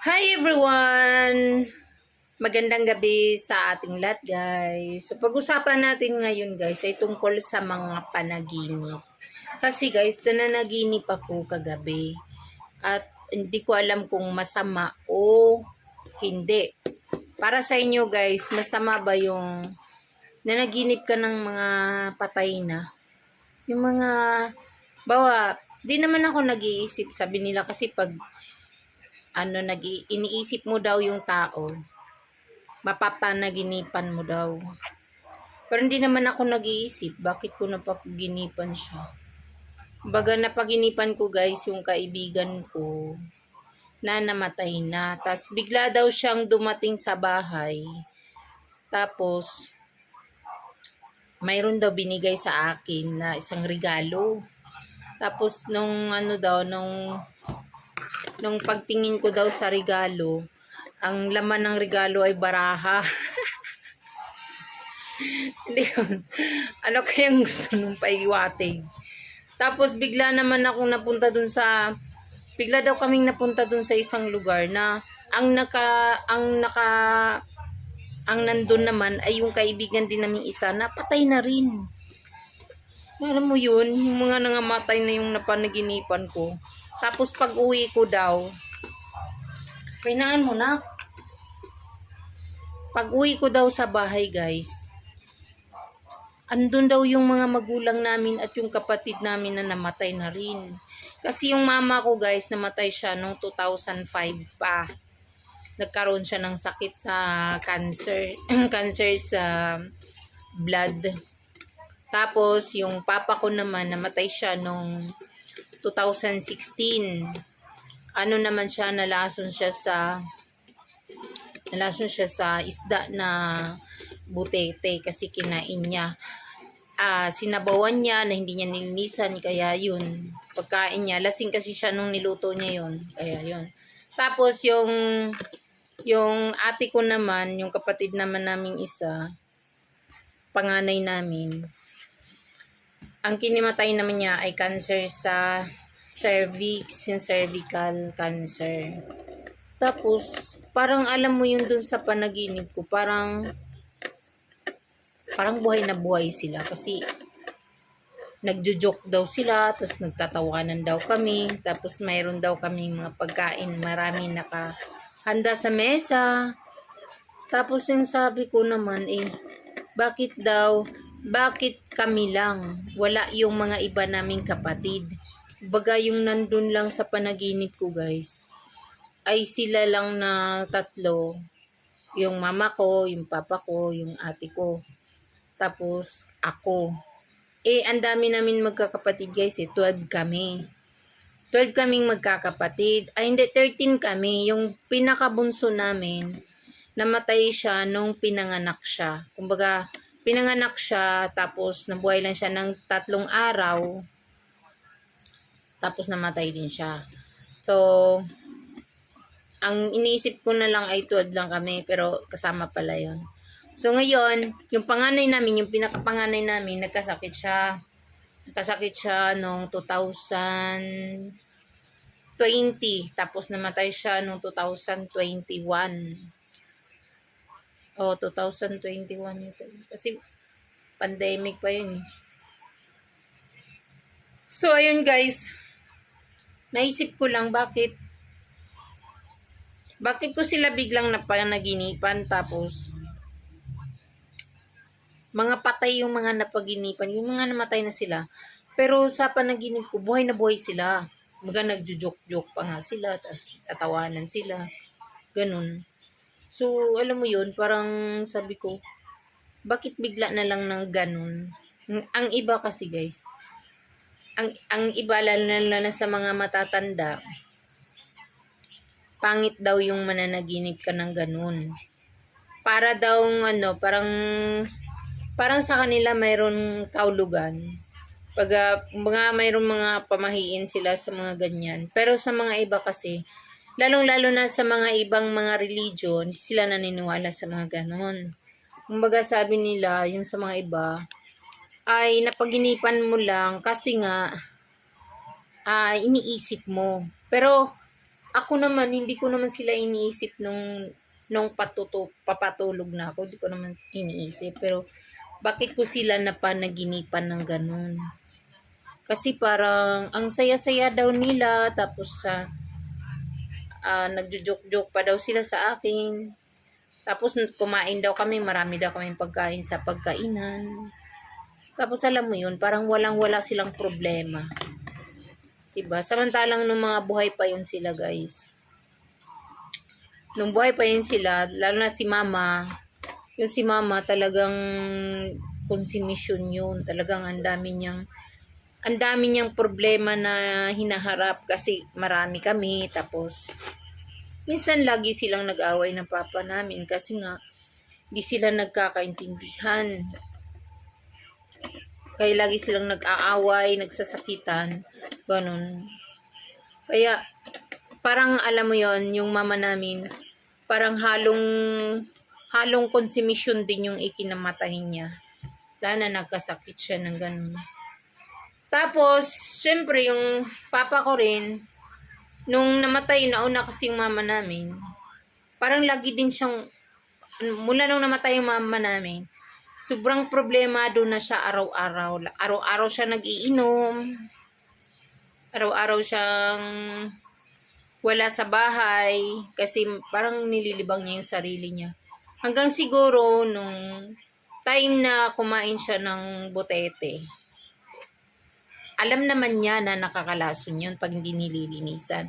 Hi everyone! Magandang gabi sa ating lahat guys. So pag-usapan natin ngayon guys ay tungkol sa mga panaginip. Kasi guys, nananaginip ako kagabi. At hindi ko alam kung masama o hindi. Para sa inyo guys, masama ba yung nanaginip ka ng mga patay na? Yung mga, bawa, di naman ako nag-iisip. Sabi nila kasi pag ano nag iniisip mo daw yung tao mapapanaginipan mo daw. Pero hindi naman ako nag-iisip bakit ko napaginipan siya? Baga napaginipan ko guys yung kaibigan ko na namatay na. Tas bigla daw siyang dumating sa bahay. Tapos mayroon daw binigay sa akin na isang regalo. Tapos nung ano daw nung nung pagtingin ko daw sa regalo, ang laman ng regalo ay baraha. Hindi ano kayang gusto nung paiwating? Tapos bigla naman ako napunta dun sa, bigla daw kaming napunta dun sa isang lugar na ang naka, ang naka, ang nandun naman ay yung kaibigan din namin isa na patay na rin. Alam mo yun, yung mga nangamatay na yung napanaginipan ko. Tapos pag uwi ko daw, kainaan mo na. Pag uwi ko daw sa bahay guys, andun daw yung mga magulang namin at yung kapatid namin na namatay na rin. Kasi yung mama ko guys, namatay siya noong 2005 pa. Nagkaroon siya ng sakit sa cancer, cancer sa blood. Tapos yung papa ko naman, namatay siya noong 2016. Ano naman siya, nalason siya sa nalason siya sa isda na butete kasi kinain niya. Ah, sinabawan niya na hindi niya nilinisan kaya yun. Pagkain niya, lasing kasi siya nung niluto niya yun. Kaya yun. Tapos yung yung ate ko naman, yung kapatid naman naming isa, panganay namin, ang kinimatay naman niya ay cancer sa cervix, yung cervical cancer. Tapos, parang alam mo yun dun sa panaginip ko, parang parang buhay na buhay sila kasi nagjo-joke daw sila, tapos nagtatawanan daw kami, tapos mayroon daw kami mga pagkain, marami nakahanda sa mesa. Tapos yung sabi ko naman eh, bakit daw bakit kami lang? Wala yung mga iba naming kapatid. Baga yung nandun lang sa panaginip ko guys, ay sila lang na tatlo. Yung mama ko, yung papa ko, yung ate ko. Tapos ako. Eh, ang dami namin magkakapatid guys eh. 12 kami. 12 kaming magkakapatid. Ay, hindi, 13 kami. Yung pinakabunso namin, namatay siya nung pinanganak siya. Kumbaga, pinanganak siya, tapos nabuhay lang siya ng tatlong araw, tapos namatay din siya. So, ang iniisip ko na lang ay tuwad lang kami, pero kasama pala yon So, ngayon, yung panganay namin, yung pinakapanganay namin, nagkasakit siya. Nagkasakit siya noong 2020. Tapos namatay siya noong 2021. Oh, 2021 ito. Kasi pandemic pa yun eh. So, ayun guys. Naisip ko lang bakit bakit ko sila biglang napanaginipan tapos mga patay yung mga napaginipan, yung mga namatay na sila. Pero sa panaginip ko, buhay na buhay sila. Mga nagjo-joke-joke pa nga sila, tapos tatawanan sila. Ganun. So, alam mo yun, parang sabi ko, bakit bigla na lang ng ganun? Ang iba kasi guys, ang, ang iba lalo na sa mga matatanda, pangit daw yung mananaginip ka ng ganun. Para daw, ano, parang, parang sa kanila mayroon kaulugan. Pag uh, mga mayroong mga pamahiin sila sa mga ganyan. Pero sa mga iba kasi, lalong-lalo na sa mga ibang mga religion, sila naniniwala sa mga ganon. Kumbaga sabi nila, yung sa mga iba, ay napaginipan mo lang kasi nga, uh, iniisip mo. Pero, ako naman, hindi ko naman sila iniisip nung, nung patuto, papatulog na ako. Hindi ko naman iniisip. Pero, bakit ko sila napanaginipan ng ganun? Kasi parang, ang saya-saya daw nila. Tapos, sa ah nagjo-joke-joke pa daw sila sa akin. Tapos, kumain daw kami. Marami daw kami pagkain sa pagkainan. Tapos, alam mo yun, parang walang-wala silang problema. Diba? Samantalang nung mga buhay pa yun sila, guys. Nung buhay pa yun sila, lalo na si mama, yung si mama talagang konsumisyon yun. Talagang ang dami niyang ang dami niyang problema na hinaharap kasi marami kami. Tapos, minsan lagi silang nag-away ng papa namin kasi nga, di sila nagkakaintindihan. Kaya lagi silang nag-aaway, nagsasakitan, ganun. Kaya, parang alam mo yon yung mama namin, parang halong, halong konsumisyon din yung ikinamatahin niya. Dahil na nagkasakit siya ng ganun. Tapos, syempre, yung papa ko rin, nung namatay, nauna kasi yung mama namin, parang lagi din siyang, mula nung namatay yung mama namin, sobrang problemado na siya araw-araw. Araw-araw siya nagiinom. Araw-araw siyang wala sa bahay kasi parang nililibang niya yung sarili niya. Hanggang siguro nung time na kumain siya ng botete. Alam naman niya na nakakalason yun pag hindi nililinisan.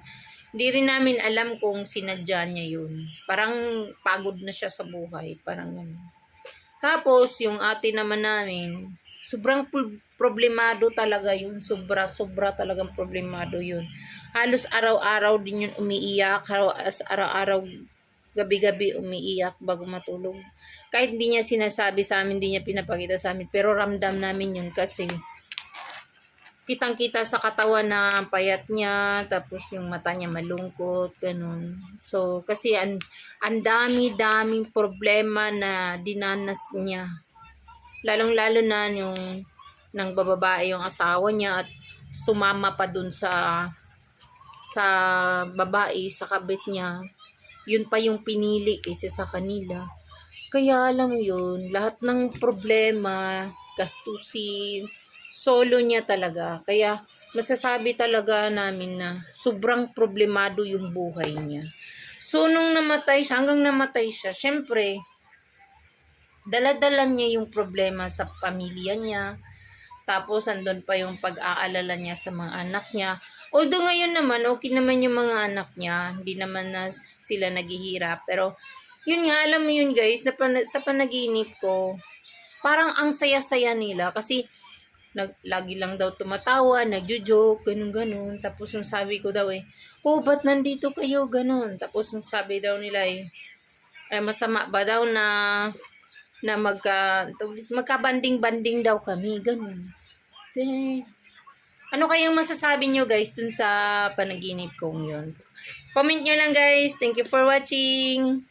Hindi rin namin alam kung sinadya niya yun. Parang pagod na siya sa buhay. Parang ganun. Tapos, yung ate naman namin, sobrang pro- problemado talaga yun. Sobra, sobra talagang problemado yun. Halos araw-araw din yun umiiyak. Araw-araw, gabi-gabi umiiyak bago matulog. Kahit hindi niya sinasabi sa amin, hindi niya pinapakita sa amin. Pero ramdam namin yun kasi kitang-kita sa katawan na ang payat niya, tapos yung mata niya malungkot, ganun. So, kasi ang, dami-daming problema na dinanas niya. Lalong-lalo na yung nang bababae yung asawa niya at sumama pa dun sa sa babae, sa kabit niya. Yun pa yung pinili kaysa sa kanila. Kaya alam mo yun, lahat ng problema, gastusin, solo niya talaga. Kaya masasabi talaga namin na sobrang problemado yung buhay niya. So, nung namatay siya, hanggang namatay siya, syempre, daladala niya yung problema sa pamilya niya. Tapos, andun pa yung pag-aalala niya sa mga anak niya. Although ngayon naman, okay naman yung mga anak niya. Hindi naman na sila naghihirap. Pero, yun nga, alam mo yun guys, na pan- sa panaginip ko, parang ang saya-saya nila. Kasi, nag, lagi lang daw tumatawa, nagjo-joke, ganun-ganun. Tapos nung sabi ko daw eh, oh, ba't nandito kayo, ganun. Tapos nung sabi daw nila eh, eh masama ba daw na na magka, magkabanding-banding daw kami, ganun. Eh, ano kayang masasabi nyo guys dun sa panaginip kong yun? Comment nyo lang guys. Thank you for watching.